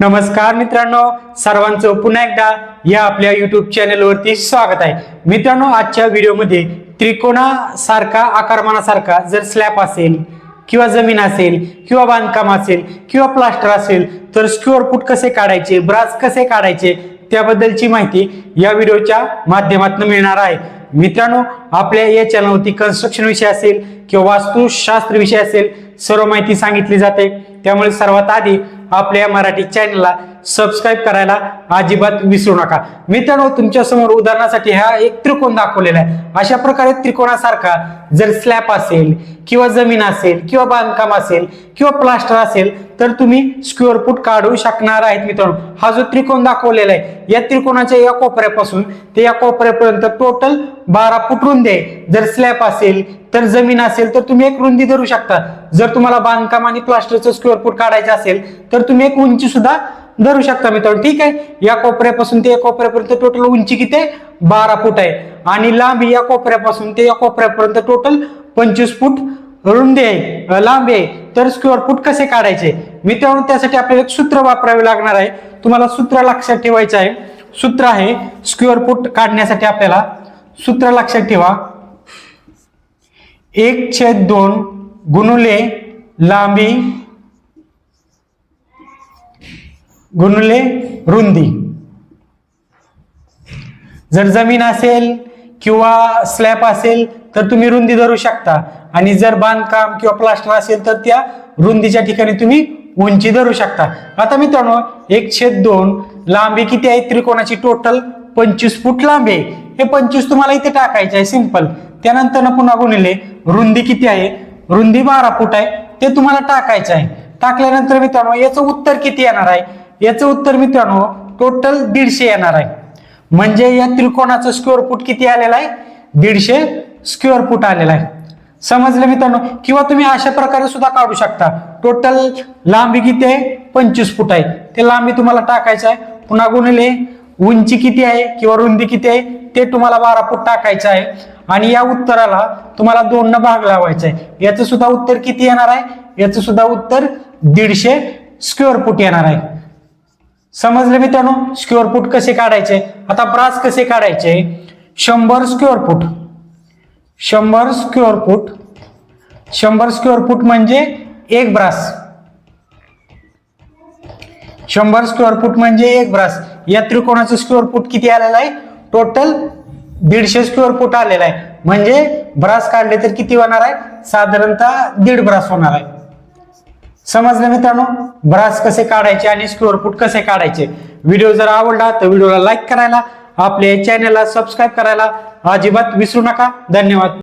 नमस्कार मित्रांनो सर्वांचं पुन्हा एकदा या आपल्या युट्यूब चॅनलवरती स्वागत आहे. मित्रांनो आजच्या व्हिडिओमध्ये त्रिकोणासारखा आकारमानासारखा जर स्लॅब असेल किंवा जमीन असेल किंवा बांधकाम असेल किंवा प्लास्टर असेल तर स्क्युअर फूट कसे काढायचे ब्रास कसे काढायचे त्याबद्दलची माहिती या व्हिडिओच्या माध्यमातून मिळणार आहे. मित्रांनो आपल्या या चॅनलवरती कन्स्ट्रक्शन विषय असेल किंवा वास्तुशास्त्र विषय असेल सर्व माहिती सांगितली जाते. त्यामुळे सर्वात आधी आपल्या मराठी चॅनलला सबस्क्राईब करायला अजिबात विसरू नका. मित्रांनो तुमच्यासमोर उदाहरणासाठी हा एक त्रिकोण दाखवलेला आहे. अशा प्रकारे त्रिकोणासारखा जर स्लॅब असेल किंवा जमीन असेल किंवा बांधकाम असेल किंवा प्लास्टर असेल तर तुम्ही स्क्वेअर फूट काढू शकणार आहेत मित्रांनो. हा जो त्रिकोण दाखवलेला आहे या त्रिकोणाच्या या कोपऱ्यापासून ते या कोपऱ्यापर्यंत टोटल बारा फूट रुंदी आहे. जर स्लॅब असेल तर जमीन असेल तर तुम्ही एक रुंदी धरू शकता. जर तुम्हाला बांधकाम आणि प्लास्टरचं स्क्वेअर फूट काढायचं असेल तर तुम्ही एक उंची सुद्धा धरू शकता मित्रांनो. ठीक आहे? या कोपऱ्यापासून ते या कोपऱ्यापर्यंत टोटल उंची किती? बारा फूट आहे. आणि लांबी या कोपऱ्यापासून ते या कोपऱ्यापर्यंत टोटल पंचवीस फूट रुंदी आहे. लांबी आहे. तर स्क्वेअर फूट कसे काढायचे? मित्रांनो त्यासाठी आपल्याला एक सूत्र वापरावे लागणार आहे. तुम्हाला सूत्र लक्षात ठेवायचं आहे. सूत्र आहे स्क्वेअर फूट काढण्यासाठी आपल्याला सूत्र लक्षात ठेवा. एक छेद दोन गुणुले लांबी गुणुले रुंदी. जर जमीन असेल किंवा स्लॅब असेल तर तुम्ही रुंदी धरू शकता. आणि जर बांधकाम किंवा प्लास्टर असेल तर त्या रुंदीच्या ठिकाणी तुम्ही उंची धरू शकता. आता मित्रांनो एक छेद दोन लांबी किती आहे? त्रिकोणाची टोटल पंचवीस फूट लांबी आहे. हे पंचवीस तुम्हाला इथे टाकायचे आहे. सिंपल त्यानंतर ना पुन्हा गुणिले रुंदी किती आहे? रुंदी बारा फूट आहे. ते तुम्हाला टाकायचं आहे. टाकल्यानंतर मित्रांनो याचं उत्तर किती येणार आहे? याचं उत्तर मित्रांनो टोटल दीडशे येणार आहे. म्हणजे या त्रिकोणाचं स्क्वेअर फूट किती आलेला आहे? दीडशे स्क्वेअर फूट आलेला आहे. समजलं मित्रांनो? किंवा तुम्ही अशा प्रकारे सुद्धा काढू शकता. टोटल लांबी किती आहे? पंचवीस फूट आहे. ते लांबी तुम्हाला टाकायचं आहे. पुन्हा गुणिले उंची किती आहे? किंवा रुंदी किती आहे? ते तुम्हाला बारा फूट टाकायचं आहे. आणि या उत्तराला तुम्हाला दोन भाग लावायचा आहे. याचं सुद्धा उत्तर किती येणार आहे? याचं सुद्धा उत्तर दीडशे स्क्वेअर फूट येणार आहे. समजले मित्रांनो? स्क्वेअर फूट कसे काढायचे? आता ब्रास कसे काढायचे? शंभर स्क्वेअर फूट शंभर स्क्वेअर फूट शंभर स्क्वेअर फूट म्हणजे एक ब्रास शंभर स्क्वेअर फूट म्हणजे एक ब्रास या त्रिकोणाचं स्क्वेअर फूट किती आलेलं आहे? टोटल दीडशे स्क्वेअर फूट आलेला आहे. म्हणजे ब्रास काढले तर किती होणार आहे? साधारणतः दीड ब्रास होणार आहे. समजलं मित्रांनो? ब्रास कसे काढायचे आणि स्क्वेअर फूट कसे काढायचे? व्हिडिओ जर आवडला तर व्हिडिओला लाईक करायला आपल्या चॅनलला सबस्क्राईब करायला अजिबात विसरू नका. धन्यवाद.